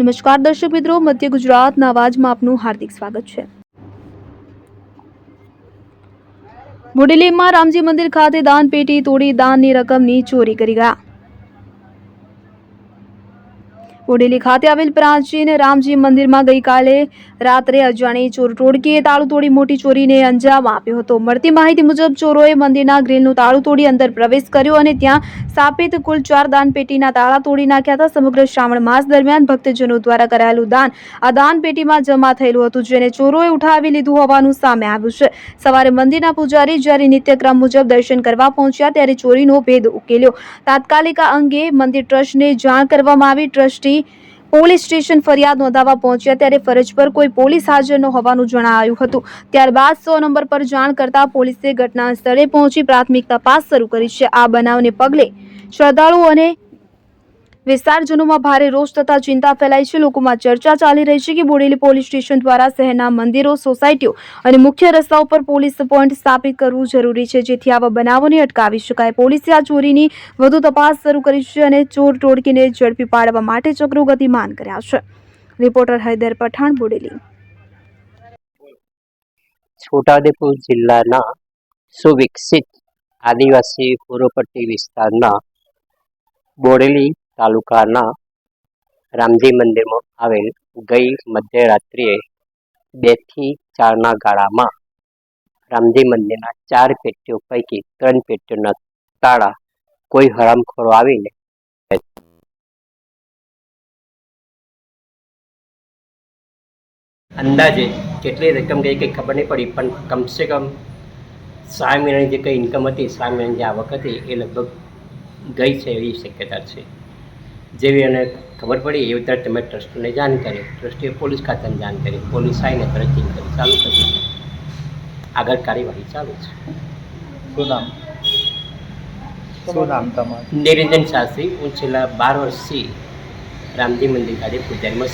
નમસ્કાર, દર્શક મિત્રો, મધ્ય ગુજરાતના અવાજમાં આપનું હાર્દિક સ્વાગત છે. બોડેલીમાં રામજી મંદિર ખાતે દાન પેટી તોડી દાનની રકમની ચોરી કરી ગયા. બોડેલી ખાતે આવેલ પ્રાચીન રામજી મંદિરમાં ગઈકાલે રાત્રે અજાણી ચોર ટોળકીએ તાળું તોડી મોટી ચોરીને અંજામ આપ્યો હતો. મળતી માહિતી મુજબ ચોરોએ મંદિરના ગ્રીલનું તાળું તોડી અંદર પ્રવેશ કર્યો અને ત્યાં સ્થાપિત કુલ ચાર દાન પેટીના તાળા તોડી નાખ્યા હતા. સમગ્ર શ્રાવણ માસ દરમિયાન ભક્તજનો દ્વારા કરાયેલું દાન આ દાન પેટીમાં જમા થયેલું હતું, જેને ચોરોએ ઉઠાવી લીધું હોવાનું સામે આવ્યું છે. સવારે મંદિરના પૂજારી જ્યારે નિત્યક્રમ મુજબ દર્શન કરવા પહોંચ્યા ત્યારે ચોરીનો ભેદ ઉકેલ્યો. તાત્કાલિક અંગે મંદિર ટ્રસ્ટને જાણ કરવામાં આવી. ટ્રસ્ટી પોલીસ સ્ટેશન ફરિયાદ નોંધાવવા પહોંચ્યા ત્યારે ફરજ પર કોઈ પોલીસ હાજર ન હોવાનું જણાયું હતું. ત્યારબાદ સો નંબર પર જાણ કરતા પોલીસે ઘટના સ્થળે પહોંચી પ્રાથમિક તપાસ શરૂ કરી છે. આ બનાવને પગલે શ્રદ્ધાળુઓ અને વિસ્તારજનોમાં ભારે રોષ તથા ચિંતા ફેલાઈ છે. લોકોમાં ચર્ચા ચાલી રહી છે કે બોડેલી પોલીસ સ્ટેશન દ્વારા શહેરના મંદિરો, સોસાયટીઓ અને મુખ્ય રસ્તાઓ પર પોલીસ પોઈન્ટ સ્થાપિત કરવું જરૂરી છે. જેથી આવા બનાવોને અટકાવી શકાય. પોલીસે આ ચોરીની વધુ તપાસ શરૂ કરી છે અને ચોર ટોળકીને ઝડપી પાડવા માટે ચક્રો ગતિમાન કર્યા છે. રિપોર્ટર હૈદર પઠાણ, બોડેલી. છોટાઉદેપુર જિલ્લાના સુવિકસિત આદિવાસી પૂર્વપટ્ટી વિસ્તારના બોડેલી તાલુકાના રામજી મંદિરમાં આવેલ ગઈ મધ્યરાત્રિએ બેથી ચારના ગાળામાં રામજી મંદિરના ચાર પેટીઓ પૈકી ત્રણ પેટીઓના તાળા કોઈ હરામખોરો આવીને અંદાજે કેટલી રકમ ગઈ કંઈ ખબર નહીં પડી, પણ કમસે કમ સા મહિનાની જે કંઈ ઇન્કમ હતી સા મહિનાની જે આવક હતી, એ લગભગ ગઈ છે એવી શક્યતા છે. જેવી એને ખબર પડી એવી તરત મેં ટ્રસ્ટને જાણ કરી. ટ્રસ્ટીએ પોલીસ ખાતાને જાણ કરી. પોલીસ આવીને તરત કરી. ચાલુ કરી. આગળ કાર્યવાહી ચાલુ છે. શું નામ? શું નામ તમારું? નિરંજન શાસ્ત્રી હું છેલ્લા બાર વર્ષથી રામજી મંદિર ખાતે પૂજારીમાં